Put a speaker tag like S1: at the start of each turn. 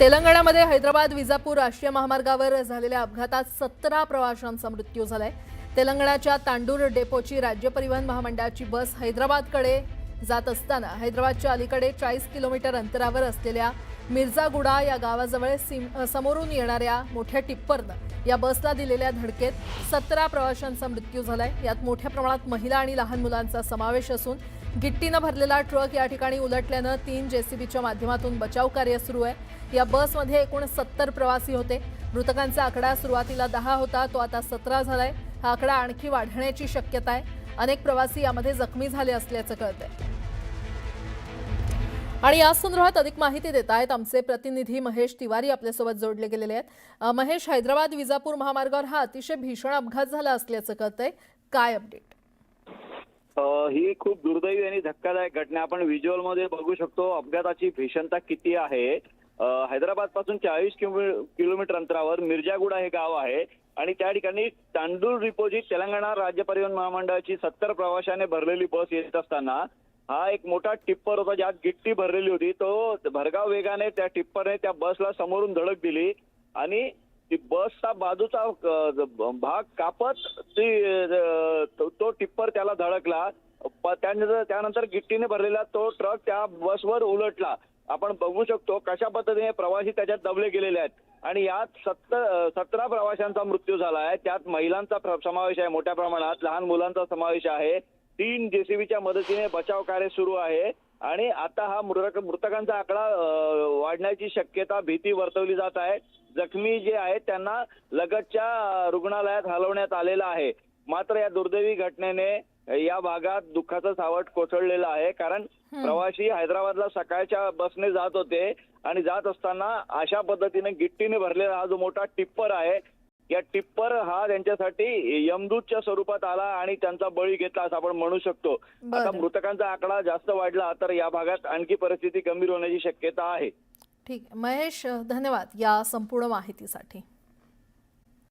S1: तेलंगणामध्ये हैदराबाद विजापूर राष्ट्रीय महामार्गावर झालेल्या अपघातात सतरा प्रवाशांचा मृत्यू झालाय. तेलंगणाच्या तांडूर डेपोची राज्य परिवहन महामंडळाची बस हैदराबादकडे जात असताना हैदराबादच्या अलीकडे चाळीस किलोमीटर अंतरावर असलेल्या मिर्झागुडा या गावाजवळ सिम समोरून येणाऱ्या मोठ्या टिप्परनं या बसला दिलेल्या धडकेत सतरा प्रवाशांचा मृत्यू झालाय. यात मोठ्या प्रमाणात महिला आणि लहान मुलांचा समावेश असून गिट्टीनं भरलेला ट्रक या ठिकाणी उलटल्यानं तीन जेसीबीच्या माध्यमातून बचाव कार्य सुरू आहे. या बसमध्ये एकूण सत्तर प्रवासी होते. मृतकांचा आकडा सुरुवातीला दहा होता तो आता सतरा झालाय. हा आकडा आणखी वाढण्याची शक्यता आहे. अनेक प्रवासी यामध्ये जखमी झाले असल्याचं कळतंय. आणि या संदर्भात अधिक माहिती देत आहेत आमचे प्रतिनिधी महेश तिवारी आपल्यासोबत जोडले गेलेले आहेत. महेश हैदराबाद विजापूर महामार्गावर हा अतिशय भीषण अपघात झाला असल्याचं कळतंय. काय अपडेट
S2: ही खूप दुर्दैवी आणि धक्कादायक घटना आपण व्हिज्युअलमध्ये बघू शकतो अपघाताची भीषणता किती आहे. हैदराबादपासून चाळीस किलोमीटर अंतरावर मिर्जागुडा हे गाव आहे आणि त्या ठिकाणी तांदूळ रिपोजिट तेलंगणा राज्य परिवहन महामंडळाची सत्तर प्रवाशाने भरलेली बस येत असताना हा एक मोठा टिप्पर होता ज्यात गिट्टी भरलेली होती. तो भरगाव वेगाने त्या टिप्परने त्या बसला समोरून धडक दिली आणि ती बसचा बाजूचा भाग कापत ती तो- टिप्पर त्याला धडकला. प- त्यानंतर त्यानंतर गिट्टीने भरलेला तो ट्रक त्या बसवर उलटला. आपण बघू शकतो कशा पद्धतीने प्रवासी त्याच्यात दबले गेलेले आहेत. आणि यात सत्तर सतरा प्रवाशांचा मृत्यू झाला आहे. त्यात महिलांचा प्र- समावेश आहे मोठ्या प्रमाणात. लहान मुलांचा समावेश आहे. तीन जेसीबीच्या मदतीने बचाव कार्य सुरू आहे. आणि आता हा मृतक मृतकांचा आकडा वाढण्याची शक्यता भीती वर्तवली जात आहे. जखमी जे आहेत त्यांना लगतच्या रुग्णालयात हलवण्यात आलेलं आहे. मात्र या दुर्दैवी घटनेने या भागात दुःखाचं सावट कोसळलेलं आहे. कारण प्रवासी हैदराबादला सकाळच्या बसने जात होते. आणि जात असताना अशा पद्धतीने गिट्टीने भरलेला हा जो मोठा टिप्पर आहे या टिप्पर हा त्यांच्यासाठी यमदूतच्या स्वरूपात आला आणि त्यांचा बळी घेतला असं आपण म्हणू शकतो. आता मृतकांचा आकडा जास्त वाढला तर या भागात आणखी परिस्थिती गंभीर होण्याची शक्यता आहे.
S1: ठीक. महेश धन्यवाद या संपूर्ण माहितीसाठी.